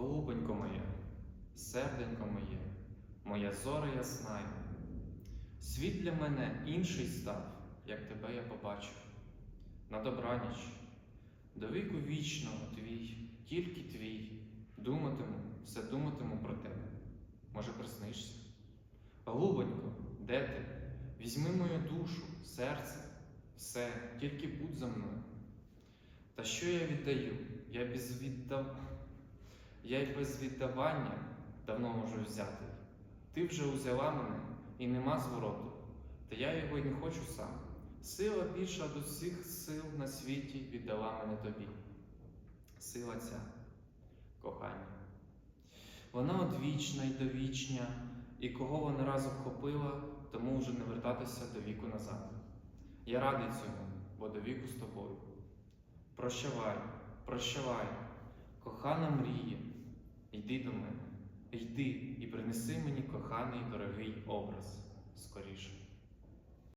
Голубонько моє, серденько моє, моя зора ясна. Світ для мене інший став, як тебе я побачив. На добраніч, до віку вічного твій, тільки твій, думатиму, все думатиму про тебе. Може, приснишся? Голубонько, де ти? Візьми мою душу, серце, все, тільки будь за мною. Та що я віддаю? Я без віддав... Я й без віддавання давно можу взяти. Ти вже узяла мене і нема звороту, та я його й не хочу сам. Сила більша до всіх сил на світі віддала мене тобі. Сила ця, кохання. Вона одвічна й довічня, і кого вона раз обхопила, тому вже не вертатися до віку назад. Я радий цьому, бо до віку з тобою. Прощавай, прощавай, кохана мріє, йди до мене, йди і принеси мені коханий дорогий образ.